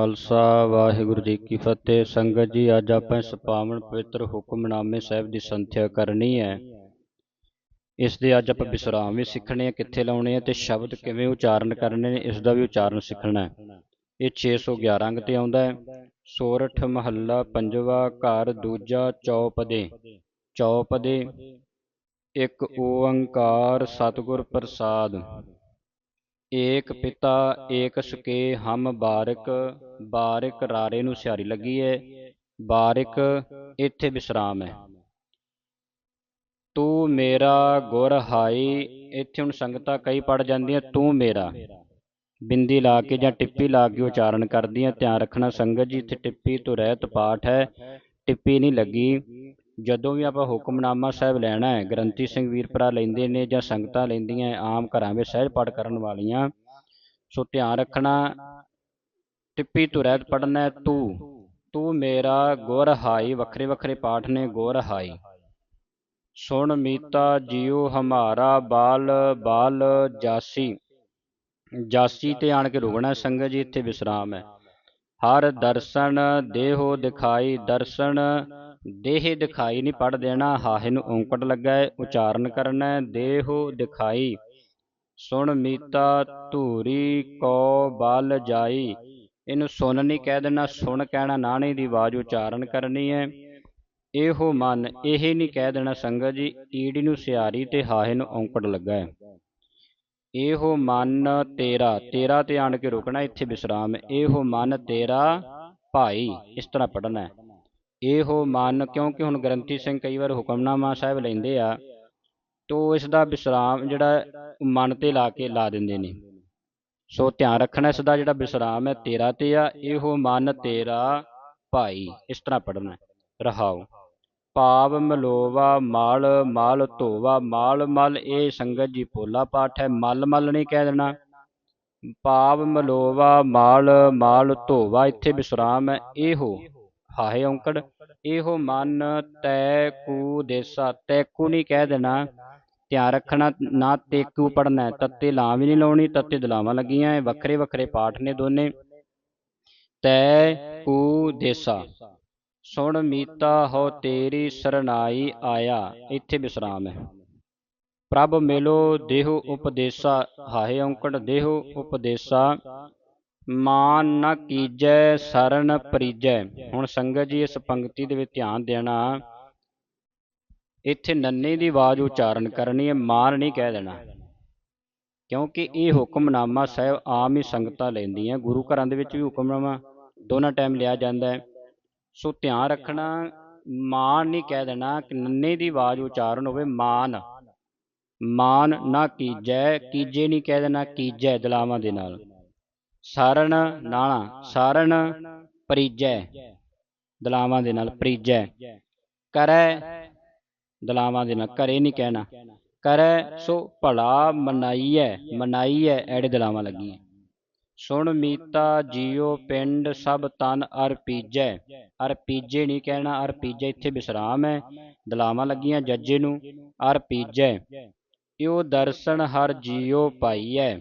ਖਾਲਸਾ, ਵਾਹਿਗੁਰੂ ਜੀ ਕੀ ਫਤਿਹ। ਸੰਗਤ ਜੀ, ਅੱਜ ਆਪਾਂ ਇਸ ਪਾਵਨ ਪਵਿੱਤਰ ਹੁਕਮਨਾਮੇ ਸਾਹਿਬ ਦੀ ਸੰਥਿਆ ਕਰਨੀ ਹੈ। ਇਸ ਦੇ ਅੱਜ ਆਪਾਂ ਵਿਸਰਾਮ ਵੀ ਸਿੱਖਣੇ ਆ, ਕਿੱਥੇ ਲਾਉਣੇ ਆ ਤੇ ਸ਼ਬਦ ਕਿਵੇਂ ਉਚਾਰਨ ਕਰਨੇ ਨੇ, ਇਸ ਦਾ ਵੀ ਉਚਾਰਨ ਸਿੱਖਣਾ ਹੈ। ਇਹ 611 ਅੰਗ ਤੇ ਆਉਂਦਾ ਹੈ। ਸੋਰਠ ਮਹੱਲਾ, ਪੰਜਵਾ ਘਰ, ਦੂਜਾ ਚੌਪਦੇ। ਚੌਪਦੇ, ਇੱਕ ਓੰਕਾਰ, ਸਤਿਗੁਰ ਪ੍ਰਸਾਦ। ਏਕ ਪਿਤਾ, ਏਕ ਸੁਕੇ, ਹਮ ਬਾਰਿਕ ਬਾਰਿਕ ਰਾਰੇ ਨੂੰ ਸਿਆਰੀ ਲੱਗੀ ਹੈ ਬਾਰਿਕ ਇੱਥੇ ਵਿਸਰਾਮ ਹੈ ਤੂੰ ਮੇਰਾ ਗੁਰ ਹਾਈ, ਇੱਥੇ ਹੁਣ ਸੰਗਤਾਂ ਕਈ ਪੜ ਜਾਂਦੀਆਂ, ਤੂੰ ਮੇਰਾ। ਬਿੰਦੀ ਲਾ ਕੇ ਜਾਂ ਟਿੱਪੀ ਲਾ ਕੇ ਉਚਾਰਨ ਕਰਦੀਆਂ, ਧਿਆਨ ਰੱਖਣਾ ਸੰਗਤ ਜੀ, ਇੱਥੇ ਟਿੱਪੀ ਤੋਂ ਰਹਿਤ ਪਾਠ ਹੈ, ਟਿੱਪੀ ਨਹੀਂ ਲੱਗੀ। ਜਦੋਂ ਵੀ ਆਪਾਂ ਹੁਕਮਨਾਮਾ ਸਾਹਿਬ ਲੈਣਾ ਹੈ, ਗ੍ਰੰਥੀ ਸਿੰਘ ਵੀਰ ਭਰਾ ਲੈਂਦੇ ਨੇ ਜਾਂ ਸੰਗਤਾਂ ਲੈਂਦੀਆਂ ਆਮ ਘਰਾਂ ਵਿੱਚ ਸਹਿਜ ਪਾਠ ਕਰਨ ਵਾਲੀਆਂ, ਸੋ ਧਿਆਨ ਰੱਖਣਾ, ਟਿੱਪੀ ਤੋਂ ਰਹਿਤ ਪੜਨਾ ਤੂੰ ਤੂੰ ਮੇਰਾ ਗੁਰ ਹਾਈ, ਵੱਖਰੇ ਵੱਖਰੇ ਪਾਠ ਨੇ ਗੁਰ ਹਾਈ। ਸੁਣ ਮੀਤਾ ਜੀਉ ਹਮਾਰਾ ਬਾਲ ਬਾਲ ਜਾਸੀ ਜਾਸੀ ਤੇ ਆਣ ਕੇ ਰੁਕਣਾ ਸੰਗਤ ਜੀ, ਇੱਥੇ ਵਿਸਰਾਮ ਹੈ। ਹਰ ਦਰਸ਼ਨ ਦੇਹੋ ਦਿਖਾਈ, ਦਰਸ਼ਨ ਦੇਹ ਦਿਖਾਈ ਨਹੀਂ ਪੜ ਦੇਣਾ, ਹਾਹੇ ਨੂੰ ਔਂਕੜ ਲੱਗਾ ਹੈ ਉਚਾਰਨ ਕਰਨਾ, ਦੇਹੋ ਦਿਖਾਈ। ਸੁਣ ਮੀਤਾ, ਧੂਰੀ ਕੋ ਬਲ ਜਾਈ। ਇਹਨੂੰ ਸੁਣ ਨਹੀਂ ਕਹਿ ਦੇਣਾ, ਸੁਣ ਕਹਿਣਾ ਨਾਣੇ ਦੀ ਆਵਾਜ਼ ਉਚਾਰਨ ਕਰਨੀ ਹੈ ਇਹੋ ਮਨ, ਇਹ ਨਹੀਂ ਕਹਿ ਦੇਣਾ ਸੰਗਤ ਜੀ, ਈੜੀ ਨੂੰ ਸਿਆਰੀ ਤੇ ਹਾਹੇ ਨੂੰ ਔਂਕੜ ਲੱਗਾ। ਹੈ ਇਹੋ ਮਨ ਤੇਰਾ ਤੇਰਾ ਤੇ ਆਣ ਕੇ ਰੁਕਣਾ, ਇੱਥੇ ਵਿਸਰਾਮ, ਇਹੋ ਮਨ ਤੇਰਾ ਭਾਈ, ਇਸ ਤਰ੍ਹਾਂ ਪੜਨਾ ਹੈ ਇਹੋ ਮਨ ਕਿਉਂਕਿ ਹੁਣ ਗ੍ਰੰਥੀ ਸਿੰਘ ਕਈ ਵਾਰ ਹੁਕਮਨਾਮਾ ਸਾਹਿਬ ਲੈਂਦੇ ਆ, ਤੋ ਇਸ ਦਾ ਵਿਸਰਾਮ ਜਿਹੜਾ ਮਨ ਤੇ ਲਾ ਕੇ ਲਾ ਦਿੰਦੇ ਨੇ। ਸੋ ਧਿਆਨ ਰੱਖਣਾ ਇਸ ਦਾ ਜਿਹੜਾ ਵਿਸਰਾਮ ਹੈ ਤੇਰਾ ਤੇ ਆ, ਇਹੋ ਮਨ ਤੇਰਾ ਭਾਈ, ਇਸ ਤਰ੍ਹਾਂ ਪੜਨਾ ਰਹਾਓ। ਪਾਵ ਮਲੋਵਾ ਮਾਲ ਮਾਲ ਧੋਵਾ, ਮਾਲ ਮਲ ਇਹ ਸੰਗਤ ਜੀ ਪੋਲਾ ਪਾਠ ਹੈ, ਮਲ ਮਲ ਨਹੀਂ ਕਹਿ ਦੇਣਾ। ਪਾਵ ਮਲੋਵਾ ਮਾਲ ਮਾਲ ਧੋਵਾ, ਇੱਥੇ ਵਿਸਰਾਮ ਹੈ, ਇਹੋ ਹਾਹੇ ਔਂਕੜ, ਇਹੋ ਮਨ ਤੈ ਕੂ ਦੇਸਾ ਤੈਕੂ ਨਹੀਂ ਕਹਿ ਦੇਣਾ। ਧਿਆਨ ਰੱਖਣਾ, ਨਾ ਤੇਕੂ ਪੜਨਾ ਤੱਤੇ ਲਾਂ ਵੀ ਨਹੀਂ ਲਾਉਣੀ, ਤੱਤੇ ਦਲਾਵਾਂ ਲੱਗੀਆਂ ਹੈ ਵੱਖਰੇ ਵੱਖਰੇ ਪਾਠ ਨੇ ਦੋਨੇ। ਤੈ ਕੂ ਦੇਸਾ। ਸੁਣ ਮੀਤਾ, ਹੋ ਤੇਰੀ ਸਰਨਾਈ ਆਇਆ। ਇੱਥੇ ਵਿਸਰਾਮ ਹੈ। ਪ੍ਰਭ ਮਿਲੋ, ਦੇਹੁ ਉਪਦੇਸਾ। ਹਾਹੇ ਔਂਕੜ, ਦੇਹੁ ਉਪਦੇਸਾ। ਮਾਨ ਨ ਕੀਜੈ, ਸਰਨ ਪਰੀਜੈ। ਹੁਣ ਸੰਗਤ ਜੀ, ਇਸ ਪੰਕਤੀ ਦੇ ਵਿੱਚ ਧਿਆਨ ਦੇਣਾ। ਇੱਥੇ ਨੰਨੇ ਦੀ ਆਵਾਜ਼ ਉਚਾਰਨ ਕਰਨੀ ਹੈ, ਮਾਨ ਨਹੀਂ ਕਹਿ ਦੇਣਾ। ਕਿਉਂਕਿ ਇਹ ਹੁਕਮਨਾਮਾ ਸਾਹਿਬ ਆਮ ਹੀ ਸੰਗਤਾਂ ਲੈਂਦੀਆਂ। ਗੁਰੂ ਘਰਾਂ ਦੇ ਵਿੱਚ ਵੀ ਹੁਕਮਨਾਮਾ ਦੋਨਾਂ ਟਾਈਮ ਲਿਆ ਜਾਂਦਾ ਹੈ। ਸੋ ਧਿਆਨ ਰੱਖਣਾ, ਮਾਨ ਨਹੀਂ ਕਹਿ ਦੇਣਾ। ਕਿ ਨੰਨੇ ਦੀ ਆਵਾਜ਼ ਉਚਾਰਨ ਹੋਵੇ, ਮਾਨ। ਮਾਨ ਨਾ ਕੀਜੈ, ਕੀਜੇ ਨਹੀਂ ਕਹਿ ਦੇਣਾ, ਕੀਜੈ ਦਲਾਵਾਂ ਦੇ ਨਾਲ। ਸਾਰਣ ਨਾਣਾ ਸਾਰਣ ਪਰੀਜੈ। ਦਲਾਵਾਂ ਦੇ ਨਾਲ ਪਰੀਜੈ। ਕਰੈ, ਦਲਾਵਾਂ ਦੇ ਨਾਲ ਕਰੇ ਨਹੀਂ ਕਹਿਣਾ। ਕਰੈ, ਸੋ ਭਲਾ ਮਨਾਈਐ ਮਨਾਈਐ, ਐੜੇ ਦਲਾਵਾਂ ਲੱਗੀਆਂ। ਸੁਣ ਮੀਤਾ ਜੀਓ ਪਿੰਡ, ਸਭ ਤਨ ਅਰਪੀਜੈ ਪੀਜੈ। ਪੀਜੇ ਨਹੀਂ ਕਹਿਣਾ, ਅਰ ਪੀਜੈ ਇੱਥੇ ਵਿਸਰਾਮ ਹੈ ਦਲਾਵਾਂ ਲੱਗੀਆਂ ਜੱਜੇ ਨੂੰ ਅਰਪੀਜੈ ਇਉ ਦਰਸ਼ਨ ਹਰ ਜੀਓ ਪਾਈਐ।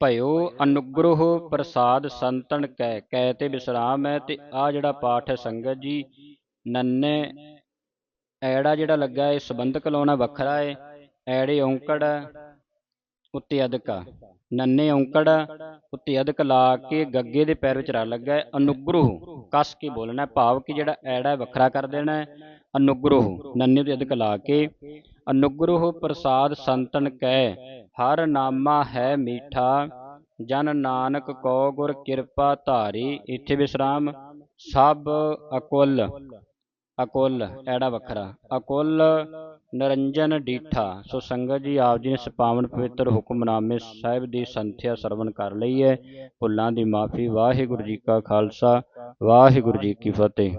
ਭਇਓ ਅਨੁਗ੍ਰਹ ਪ੍ਰਸਾਦ ਸੰਤਨ ਕੈ ਕੈ ਤੇ ਵਿਸਰਾਮ ਹੈ ਤੇ ਆ ਜਿਹੜਾ ਪਾਠ ਹੈ ਸੰਗਤ ਜੀ, ਨੰਨੇ, ਐੜਾ ਜਿਹੜਾ ਲੱਗਾ ਹੈ ਸੰਬੰਧਕ ਲਾਉਣਾ ਵੱਖਰਾ ਹੈ, ਐੜੇ ਔਂਕੜ ਉੱਤੇ ਅਦਕਾ ਨੰਨੇ ਔਂਕੜ ਉੱਤੇ ਅਦਕ ਲਾ ਕੇ ਗੱਗੇ ਦੇ ਪੈਰ ਵਿੱਚ ਰਾ ਲੱਗਾ ਹੈ, ਅਨੁਗ੍ਰਹ ਕਸ ਕੇ ਬੋਲਣਾ ਭਾਵ ਕਿ ਜਿਹੜਾ ਐੜਾ ਵੱਖਰਾ ਕਰ ਦੇਣਾ ਹੈ, ਅਨੁਗ੍ਰਹ। ਨੰਨੇ ਤੇ ਅਦਕ ਲਾ ਕੇ ਅਨੁਗ੍ਰਹ ਪ੍ਰਸਾਦ ਸੰਤਨ ਕੈ ਹਰ ਨਾਮਾ ਹੈ ਮੀਠਾ, ਜਨ ਨਾਨਕ ਕੋ ਗੁਰ ਕਿਰਪਾ ਧਾਰੀ, ਇੱਥੇ ਵਿਸਰਾਮ, ਸਭ ਅਕੁਲ। ਅਕੁਲ, ਐੜਾ ਵੱਖਰਾ। ਅਕੁਲ, ਨਰੰਜਨ ਡੀਠਾ। ਸੋ ਸੰਗਤ ਜੀ, ਆਪ ਜੀ ਨੇ ਇਸ ਪਾਵਨ ਪਵਿੱਤਰ ਹੁਕਮਨਾਮੇ ਸਾਹਿਬ ਦੀ ਸੰਥਿਆ ਸਰਵਣ ਕਰ ਲਈ ਹੈ। ਭੁੱਲਾਂ ਦੀ ਮਾਫੀ, ਵਾਹਿਗੁਰੂ ਜੀ ਕਾ ਖਾਲਸਾ, ਵਾਹਿਗੁਰੂ ਜੀ ਕੀ ਫਤਿਹ।